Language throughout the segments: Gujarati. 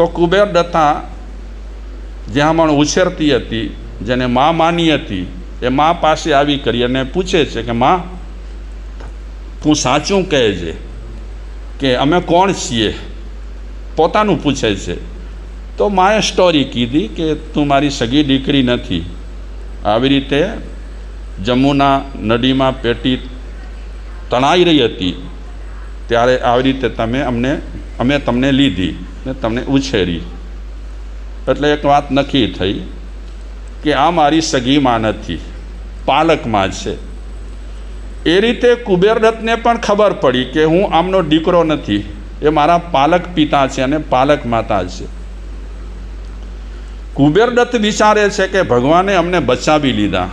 તો કુબેર દત્તા જ્યાં પણ ઉછેરતી હતી, જેને મા માની હતી, એ મા પાસે આવી કરી અને પૂછે છે કે, મા, તું સાચું કહે છે કે અમે કોણ છીએ? પોતાનું પૂછે છે. તો માએ સ્ટોરી કીધી કે, તું મારી સગી દીકરી નથી. આવી રીતે જમુના નદીમાં પેટી તણાઈ રહી હતી. ત્યારે આવી રીતે તમે અમને, અમે તમને લીધી ને તમને ઉછેરી. એટલે એક વાત નક્કી થઈ કે આ મારી સગીમાં નથી પાલકમાં છે. એ રીતે કુબેરદત્તને પણ ખબર પડી કે હું આમનો દીકરો નથી, એ મારા પાલક પિતા છે અને પાલક માતા છે. કુબેરદત્ત વિચારે છે કે ભગવાને અમને બચાવી લીધા.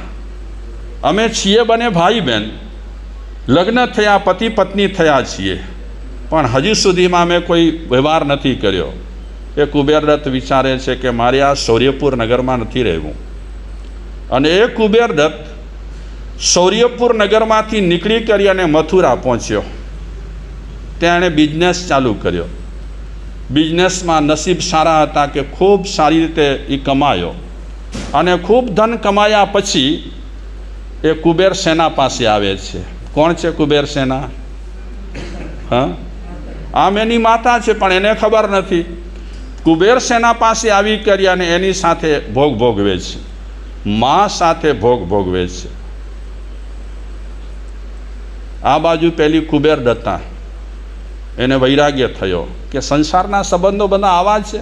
અમે છીએ બને ભાઈ બહેન, લગ્ન થયા, પતિ પત્ની થયા છીએ. પણ હજુ સુધીમાં અમે કોઈ વ્યવહાર નથી કર્યો. એ કુબેરદત્ત વિચારે છે કે મારે આ સૌર્યપુર નગરમાં નથી રહેવું. અને એ કુબેરદત્ત શૌર્યપુર નગરમાંથી નીકળી કરી અને મથુરા પહોંચ્યો. ત્યાં એણે બિઝનેસ ચાલુ કર્યો. બિઝનેસમાં નસીબ સારા હતા કે ખૂબ સારી રીતે એ કમાયો. અને ખૂબ ધન કમાયા પછી એ કુબેર સેના પાસે આવે છે. કોણ છે કુબેર સેના? હા? આમ એની માતા છે, પણ એને ખબર નથી. કુબેર સેના પાસે આવી કરી અને એની સાથે ભોગ ભોગવે છે. મા સાથે ભોગ ભોગવે છે. આ બાજુ પેલી કુબેર દત્તા. એને વૈરાગ્ય થયો કે સંસારના સંબંધો બધા આવા છે.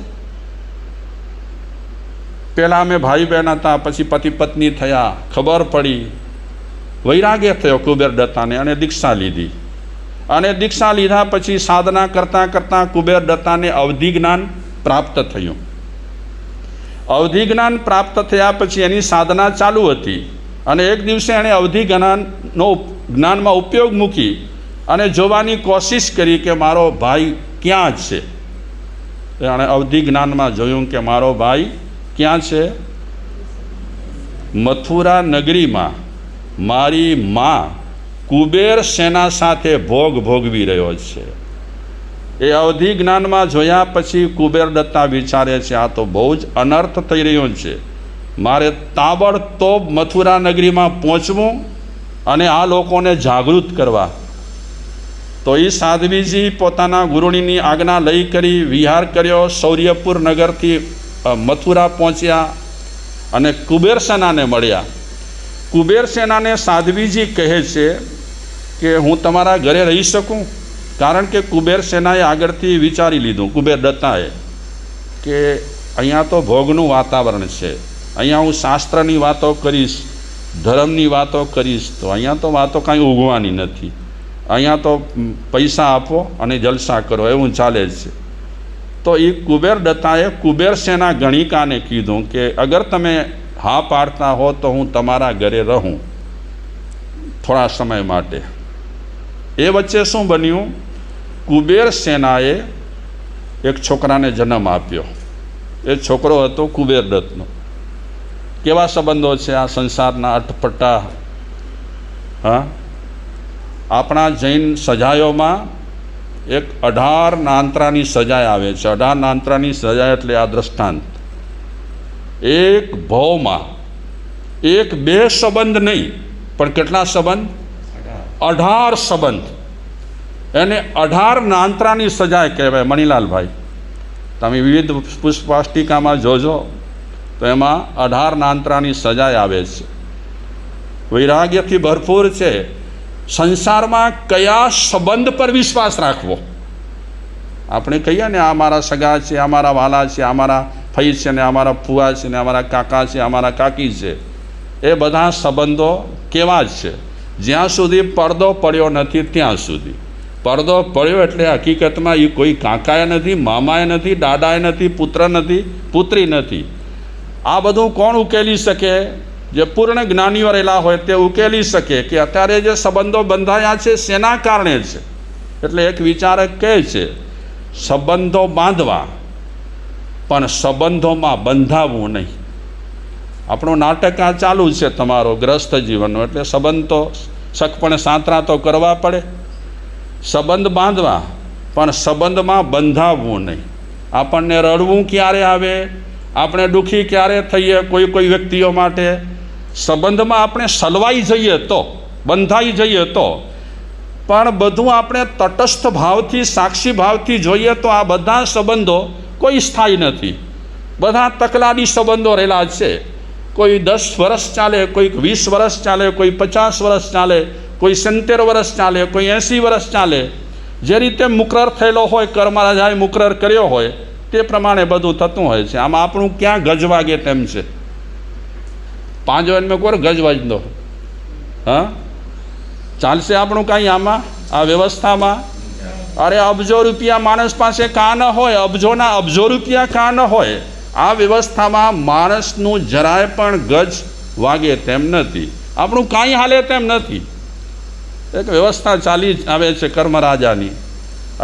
પહેલાં અમે ભાઈ બહેન હતા, પછી પતિ પત્ની થયા, ખબર પડી. વૈરાગ્ય થયો કુબેર દત્તાને અને દીક્ષા લીધી. અને દીક્ષા લીધા પછી સાધના કરતાં કરતાં કુબેર દત્તાને અવધિ જ્ઞાન પ્રાપ્ત થયું. અવધિ જ્ઞાન પ્રાપ્ત થયા પછી એની સાધના ચાલુ હતી અને એક દિવસે એણે અવધિ જ્ઞાનનો જ્ઞાનમાં ઉપયોગ મૂકી અને જોવાની કોશિશ કરી કે મારો ભાઈ ક્યાં છે? એણે અવધિ જ્ઞાનમાં જોયું કે મારો ભાઈ ક્યાં છે? મથુરા નગરીમાં મારી મા કુબેર સેના સાથે ભોગ ભોગવી રહ્યો છે. એ અવધિ જ્ઞાનમાં જોયા પછી કુબેર દત્તા વિચારે છે, આ તો બહુ જ અનર્થ થઈ રહ્યો છે. મારે તાબડતોબ મથુરા નગરીમાં પહોંચવું અને આ લોકોને જાગૃત કરવા. તો એ સાધ્વીજી પોતાના ગુરુણીની આજ્ઞા લઈ કરી વિહાર કર્યો, શૌર્યપુર નગરથી મથુરા પહોંચ્યા અને કુબેર સેનાને મળ્યા. કુબેર સેનાને સાધ્વીજી કહે છે કે હું તમારા ઘરે રહી શકું? કારણ કે કુબેર સેનાએ આગળથી વિચારી લીધું, કુબેર દત્તાએ, કે અહીંયા તો ભોગનું વાતાવરણ છે. અહીંયા હું શાસ્ત્રની વાતો કરીશ, ધર્મની વાતો કરીશ, તો અહીંયા તો વાતો કાંઈ ઉગવાની નથી. અહીંયા તો પૈસા આપો અને જલસા કરો, એવું ચાલે છે. તો એ કુબેર દત્તાએ કુબેર સેના ગણિકાને કીધું કે, અગર તમે હા પાડતા હો તો હું તમારા ઘરે રહું. થોડા સમય માટે. એ વચ્ચે શું બન્યું? કુબેર સેનાએ એક છોકરાને જન્મ આપ્યો. એ છોકરો હતો કુબેર દત્તનો. કેવા સંબંધો છે આ સંસારના અટપટા હા? આપણા જૈન સજાયોમાં એક અઢાર નાંત્રાની સજાય આવે છે. અઢાર નાંત્રાની સજા એટલે આ દ્રષ્ટાંત. એક ભાવમાં એક બે સંબંધ નહીં, પણ કેટલા સંબંધ? અઢાર સંબંધ. એને અઢાર નાંતરાની સજાય કહેવાય મણિલાલભાઈ. તમે વિવિધ પુષ્પાષ્ટિકામાં જોજો, તો એમાં અઢાર નાંત્રાની સજાય આવે છે. વૈરાગ્યથી ભરપૂર છે. સંસારમાં કયા સંબંધ પર વિશ્વાસ રાખવો? આપણે કહીએ ને, આ મારા સગા છે, આ મારા વાલા છે, આ મારા ફઈ છે ને અમારા ફુવા છે ને અમારા કાકા છે અમારા કાકી છે. એ બધા સંબંધો કેવા જ છે. જ્યાં સુધી પડદો પડ્યો નથી, ત્યાં સુધી. પડદો પડ્યો એટલે હકીકતમાં એ કોઈ કાકાએ નથી, મામાએ નથી, દાદાએ નથી, પુત્ર નથી, પુત્રી નથી. આ બધું કોણ ઉકેલી શકે? જે પૂર્ણ જ્ઞાનીઓ રહેલા હોય તે ઉકેલી શકે કે અત્યારે જે સંબંધો બંધાયા છે શેના કારણે છે? એટલે એક વિચારક કહે છે, સંબંધો બાંધવા, પણ સંબંધોમાં બંધાવવું નહીં. આપણું નાટક આ ચાલુ છે તમારો ગ્રસ્ત જીવનનો. એટલે સંબંધ તો સખપણે સાંતરા તો કરવા પડે. સંબંધ બાંધવા. પણ સંબંધમાં બંધાવવું નહીં. આપણને રડવું ક્યારે આવે? આપણે દુઃખી ક્યારે થઈએ કોઈ કોઈ વ્યક્તિઓ માટે? સંબંધમાં આપણે સલવાઈ જઈએ તો, બંધાઈ જઈએ તો. પણ બધું આપણે તટસ્થ ભાવથી, સાક્ષી ભાવથી જોઈએ તો આ બધા સંબંધો કોઈ સ્થાયી નથી. બધા તકલાદી સંબંધો રહેલા છે. કોઈ દસ વર્ષ ચાલે, કોઈક વીસ વર્ષ ચાલે, કોઈ પચાસ વર્ષ ચાલે, કોઈ સિત્તેર વર્ષ ચાલે, કોઈ એંસી વર્ષ ચાલે. જે રીતે મુકરર થયેલો હોય કર્મ રાજાએ મુકરર કર્યો હોય, તે પ્રમાણે બધું થતું હોય છે. આમાં આપણું ક્યાં ગજ વાગે તેમ છે. પાંચ મેં કોર ગજ વાજદો હા? ચાલશે આપણું કાંઈ આમાં, આ વ્યવસ્થામાં? અરે અબજો રૂપિયા માણસ પાસે કાં ન હોય, અબજોના અબજો રૂપિયા કાં ન હોય? આ વ્યવસ્થામાં માણસનું જરાય પણ ગજ વાગે તેમ નથી. આપણું કાંઈ હાલે તેમ નથી. એક વ્યવસ્થા ચાલી આવે છે કર્મરાજાની.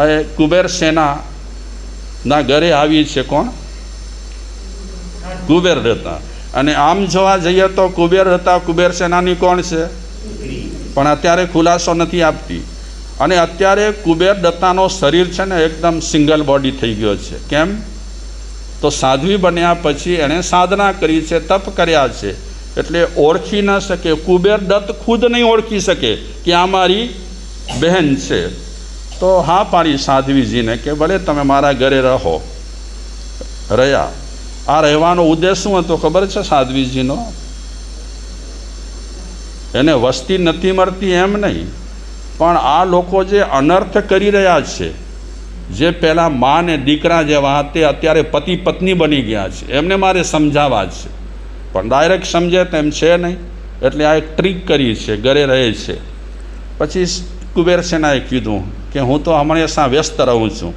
એ કુબેર સેનાના ઘરે આવી છે કોણ? કુબેર દત્તા અને આમ જોવા જઈએ તો કુબેર દત્તા કુબેર સેનાની કોણ છે? પણ અત્યારે ખુલાસો નથી આપતી. અને અત્યારે કુબેર દત્તાનો શરીર છે ને એકદમ સિંગલ બોડી થઈ ગયો છે. કેમ? તો સાધ્વી બન્યા પછી એણે સાધના કરી છે, તપ કર્યા છે. એટલે ઓળખી ન શકે, કુબેર દત્ત ખુદ નહીં ઓળખી શકે કે આ મારી બહેન છે. તો હા પાડી સાધ્વીજીને કે ભલે તમે મારા ઘરે રહો. રહ્યા. આ રહેવાનો ઉદ્દેશ શું હતો ખબર છે સાધ્વીજીનો? એને વસ્તી નથી મળતી એમ નહીં. પણ આ લોકો જે અનર્થ કરી રહ્યા છે જે પહેલાં મા ને દીકરા જેવા તે અત્યારે પતિ પત્ની બની ગયા છે. એમને મારે સમજાવવા છે. પણ ડાયરેક્ટ સમજે તેમ છે નહીં. એટલે આ એક ટ્રીક કરી છે, ઘરે રહે છે. પછી કુબેર સેનાએ કીધું કે હું તો હંમેશા વ્યસ્ત રહું છું.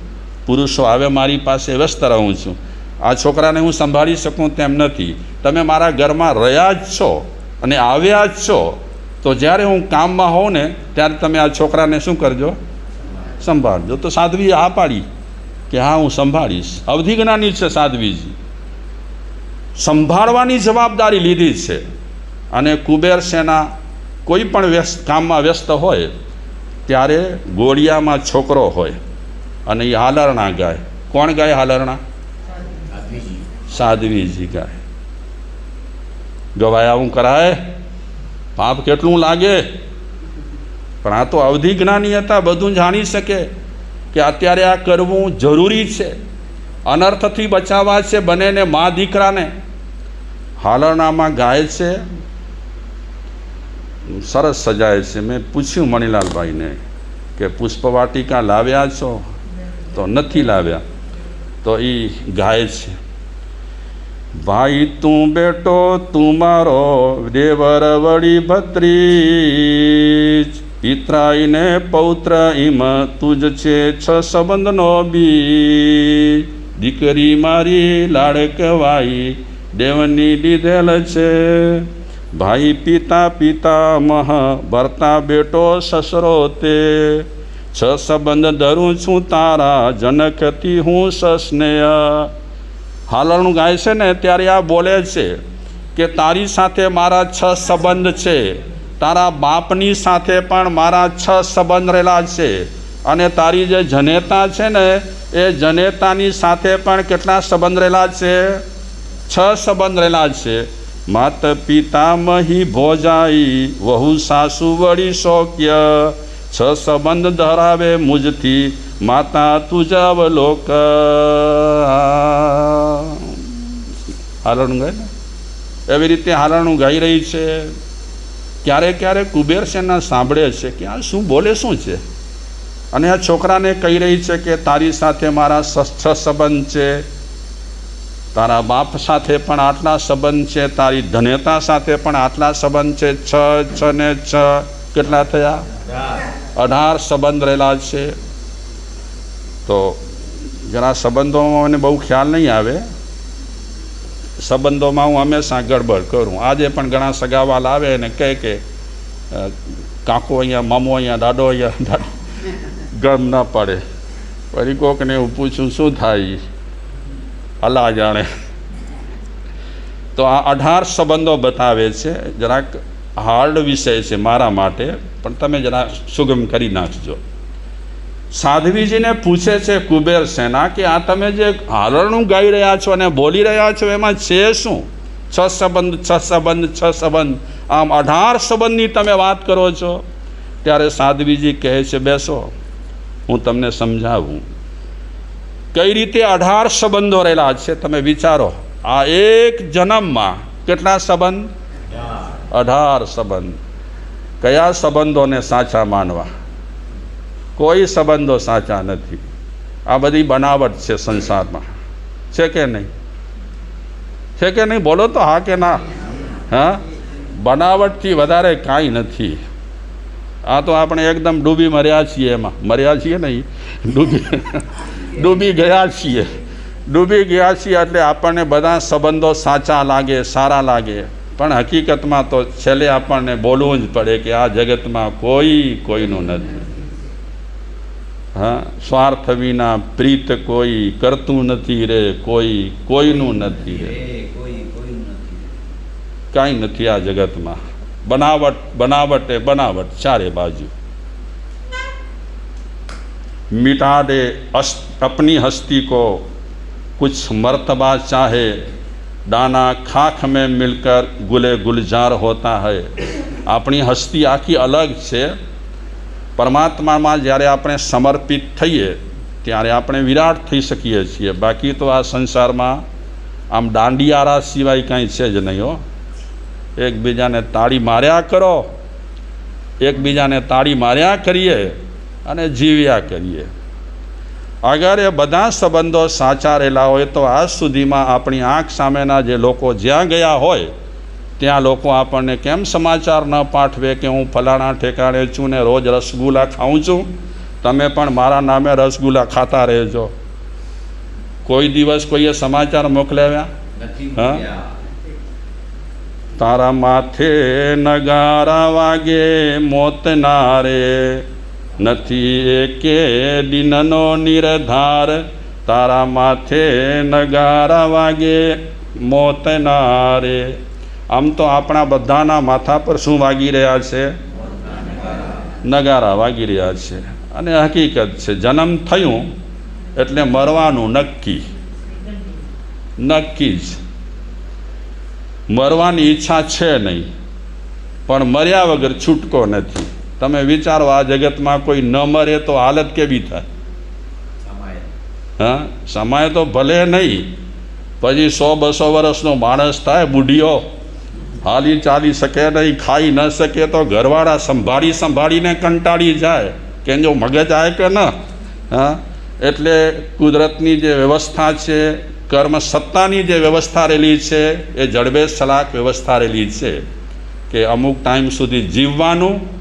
પુરુષો આવે મારી પાસે વ્યસ્ત રહું છું. આ છોકરાને હું સંભાળી શકું તેમ નથી. તમે મારા ઘરમાં રહ્યા જ છો અને આવ્યા જ છો. તો જ્યારે હું કામમાં હોઉં ને, ત્યારે તમે આ છોકરાને શું કરજો? સંભાળજો. તો સાધ્વી આ પાડી કે હા હું સંભાળીશ. અવધિજ્ઞાની છે સાધ્વીજી. સંભાળવાની જવાબદારી લીધી છે. અને કુબેર સેના કોઈ પણ વ્યસ્ત કામમાં વ્યસ્ત હોય ત્યારે ગોળિયામાં છોકરો હોય અને એ હાલરણા ગાય. કોણ ગાય હાલરણા? સાધ્વીજી. ગાય. ગવાય આવું કરાય? પાપ કેટલું લાગે? પણ આ તો અવધિ જ્ઞાની હતા, બધું જાણી શકે કે અત્યારે આ કરવું જરૂરી છે. અનર્થથી બચાવવા છે બંનેને, મા દીકરાને. હાલરણામાં ગાય છે. સરસ સજાય છે. મેં પૂછ્યું મણિલાલભાઈને કે પુષ્પવાટિકા લાવ્યા છો? તો નથી લાવ્યા. તો એ ગાય છે. ભાઈ તું બેટો, તું મારો દેવર વળી ભત્રીજ. પિતરાઈને પૌત્ર ઇમ તુજ છે છ સંબંધનો બી દીકરી મારી લાડકવાઈ દેવની લીધેલ છે. ભાઈ પિતા પિતા મહ ભરતા બેટો સસરો તે. છ સંબંધ ધરું છું તારા, જનકથી હું સસ્નેહ. હાલરણું ગાય છે ને ત્યારે આ બોલે છે કે તારી સાથે મારા છ સંબંધ છે. તારા બાપની સાથે પણ મારા છ સંબંધ રહેલા છે. અને તારી જે જનેતા છે ને, એ જનેતાની સાથે પણ કેટલા સંબંધ રહેલા છે? છ સંબંધ રહેલા છે. માત પિતા મહી ભોજાઈ, વહુ સાસુ વળી શોક્ય. છ સંબંધ ધરાવે મુજથી, માતા તુજવ લોક હાલરણું ગાય ને? એવી રીતે હાલણું ગાઈ રહી છે. ક્યારેક ક્યારેક કુબેર સેના સાંભળે છે કે આ શું બોલે, શું છે? અને આ છોકરાને કહી રહી છે કે તારી સાથે મારા છ સંબંધ છે, તારા બાપ સાથે પણ આટલા સંબંધ છે, તારી ધન્યતા સાથે પણ આટલા સંબંધ છે. છ છ ને છ. કેટલા થયા? અઢાર સંબંધ રહેલા છે. તો જરા સંબંધોમાં મને બહુ ખ્યાલ નહીં આવે. સંબંધોમાં હું હંમેશા ગડબડ કરું. આજે પણ ઘણા સગાવાલ આવે ને કહે કે કાકો અહીંયા, મામો અહીંયા દાડો અહીંયા, ગમ ન પડે. વળી કોકને હું પૂછું, શું થાય અલા જાણે. તો આ અઢાર સંબંધો બતાવે છે. જરાક હાર્ડ વિષય છે મારા માટે, પણ તમે જરા સુગમ કરી નાખજો. સાધ્વીજીને પૂછે છે કુબેર સેના કે આ તમે જે હારણું ગાઈ રહ્યા છો અને બોલી રહ્યા છો એમાં છે શું? છ સંબંધ છ સંબંધ છ સંબંધ. આમ અઢાર સંબંધની તમે વાત કરો છો? ત્યારે સાધ્વીજી કહે છે બેસો હું તમને સમજાવું. કઈ રીતે અઢાર સંબંધો રહેલા છે તમે વિચારો? આ એક જન્મમાં કેટલા સંબંધ? અઢાર સંબંધ. કયા સંબંધોને સાચા માનવા? કોઈ સંબંધો સાચા નથી. આ બધી બનાવટ છે સંસારમાં. છે કે નહીં? છે કે નહીં? બોલો તો હા કે ના. હા? બનાવટથી વધારે કાંઈ નથી. આ તો આપણે એકદમ ડૂબી મર્યા છીએ એમાં. મર્યા છીએ નહીં. ડૂબી ડૂબી ગયા છીએ. ડૂબી ગયા છીએ એટલે આપણને બધા સંબંધો સાચા લાગે, સારા લાગે. પણ હકીકતમાં તો છેલ્લે આપણને બોલવું જ પડે કે આ જગતમાં કોઈ કોઈનું નથી. હા સ્વાર્થ વિના પ્રીત કોઈ કરતું નથી રે કોઈ કોઈનું નથી રે કાંઈ નથી આ જગતમાં બનાવટ બનાવટ એ બનાવટ ચારે બાજુ मिटा दे अस, अपनी हस्ती को कुछ मर्तबा चाहे दाना खाख में मिलकर गुले गुलजार होता है આપણી હસ્તી આખી અલગ છે પરમાત્મામાં જ્યારે આપણે સમર્પિત થઈએ, ત્યારે આપણે વિરાટ થઈ શકીએ છીએ. બાકી તો આ સંસારમાં આમ દાંડિયારા સિવાય કાંઈ છે જ નહીં હો. એકબીજાને તાળી માર્યા કરો, એકબીજાને તાળી માર્યા કરીએ અને જીવ્યા કરીએ. અગર એ બધા સંબંધો સાચા રહેલા હોય, તો આજ સુધીમાં આપણી આંખ સામેના જે લોકો જ્યાં ગયા હોય ત્યાં લોકો આપણને કેમ સમાચાર ન પાઠવે કે હું ફલાણા ઠેકાણે છું ને રોજ રસગુલ્લા ખાઉં છું? તમે પણ મારા નામે રસગુલ્લા ખાતા રહેજો. કોઈ દિવસ કોઈએ સમાચાર મોકલાવ્યા? હા? તારા માથે નગારા વાગે મોતના રે. નથી એકે દિનનો નિર્ધાર. તારા માથે નગારા વાગે મોતના રે. આમ તો આપણા બધાના માથા પર શું વાગી રહ્યા છે? નગારા વાગી રહ્યા છે. અને હકીકત છે, જન્મ થયું એટલે મરવાનું નક્કી. નક્કી જ. મરવાની ઈચ્છા છે નહીં, પણ મર્યા વગર છૂટકો નથી. તમે વિચારો, આ જગતમાં કોઈ ન મરે તો હાલત કેવી થાય? હા, સમય તો ભલે નહીં, પછી સો બસો વર્ષનો માણસ થાય બુઢીઓ હાલી ચાલી શકે નહીં, ખાઈ ન શકે તો ઘરવાળા સંભાળી સંભાળીને કંટાળી જાય. કે જો મગજ આવે કે ન? હા? એટલે કુદરતની જે વ્યવસ્થા છે, કર્મ સત્તાની જે વ્યવસ્થા રહેલી છે, એ જડબે સલાક વ્યવસ્થા રહેલી છે કે અમુક ટાઈમ સુધી જીવવાનું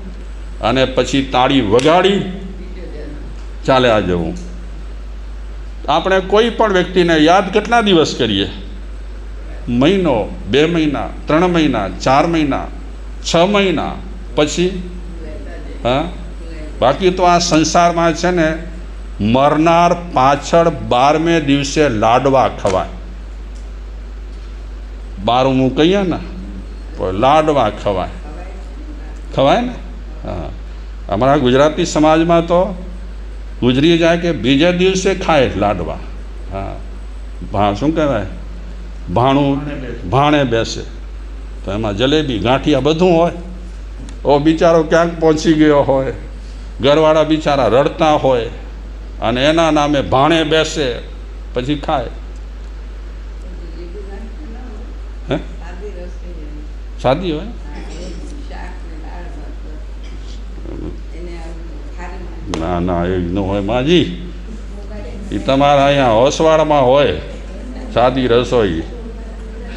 અને પછી તાળી વગાડી ચાલ્યા જવું. આપણે કોઈ પણ વ્યક્તિને યાદ કેટલા દિવસ કરીએ? મહિનો, બે મહિના, ત્રણ મહિના, ચાર મહિના, છ મહિના, પછી? હા? બાકી તો આ સંસારમાં છે ને, મરનાર પાછળ બારમે દિવસે લાડવા ખવાય. બારમું કહીએ ને લાડવા ખવાય. ખવાય ને? હા. અમારા ગુજરાતી સમાજમાં તો ગુજરી જાય કે બીજા દિવસે ખાય લાડવા. હા. ભા, શું કહેવાય? ભાણું, ભાણે બેસે. તો એમાં જલેબી, ગાંઠિયા બધું હોય. ઓ બિચારો ક્યાંક પહોંચી ગયો હોય. ઘરવાળા બિચારા રડતા હોય અને એના નામે ભાણે બેસે, પછી ખાય. હે? સાદી હોય? ના ના, એ ન હોય માજી. એ તમારા અહીંયા હોસવાડમાં હોય. સાદી રસોઈ.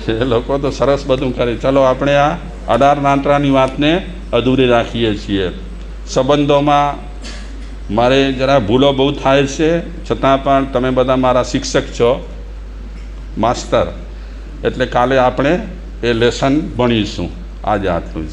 એ લોકો તો સરસ બધું કરે. ચલો, આપણે આ અઢાર નાંટરાની વાતને અધૂરી રાખીએ છીએ. સંબંધોમાં મારે જરા ભૂલો બહુ થાય છે. છતાં પણ તમે બધા મારા શિક્ષક છો. માસ્તર. એટલે કાલે આપણે એ લેસન ભણીશું. આજે આટલું જ.